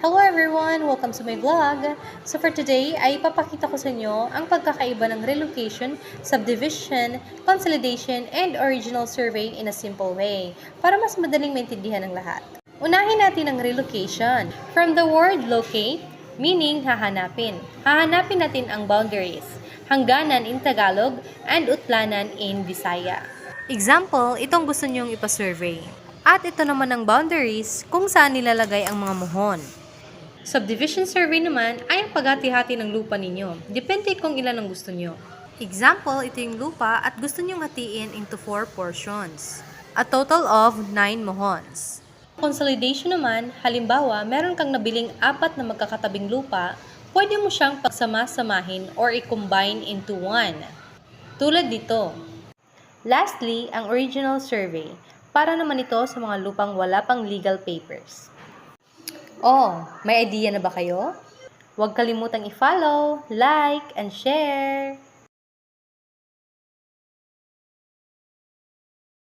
Hello everyone! Welcome to my vlog! So for today ay ipapakita ko sa inyo ang pagkakaiba ng relocation, subdivision, consolidation, and original survey in a simple way para mas madaling maintindihan ng lahat. Unahin natin ang relocation. From the word locate, meaning hahanapin. Hahanapin natin ang boundaries, hangganan in Tagalog and utlanan in Visaya. Example, itong gusto nyong ipasurvey. At ito naman ang boundaries kung saan nilalagay ang mga muhon. Subdivision survey naman ay ang paghati-hati ng lupa ninyo. Depende kung ilan ang gusto nyo. Example, ito yung lupa at gusto nyong hatiin into 4 portions. A total of 9 mohons. Consolidation naman, halimbawa, meron kang nabiling apat na magkakatabing lupa, pwede mo siyang pagsama-samahin or i-combine into one. Tulad dito. Lastly, ang original survey. Para naman ito sa mga lupang wala pang legal papers. Oh, may idea na ba kayo? Huwag kalimutang i-follow, like, and share!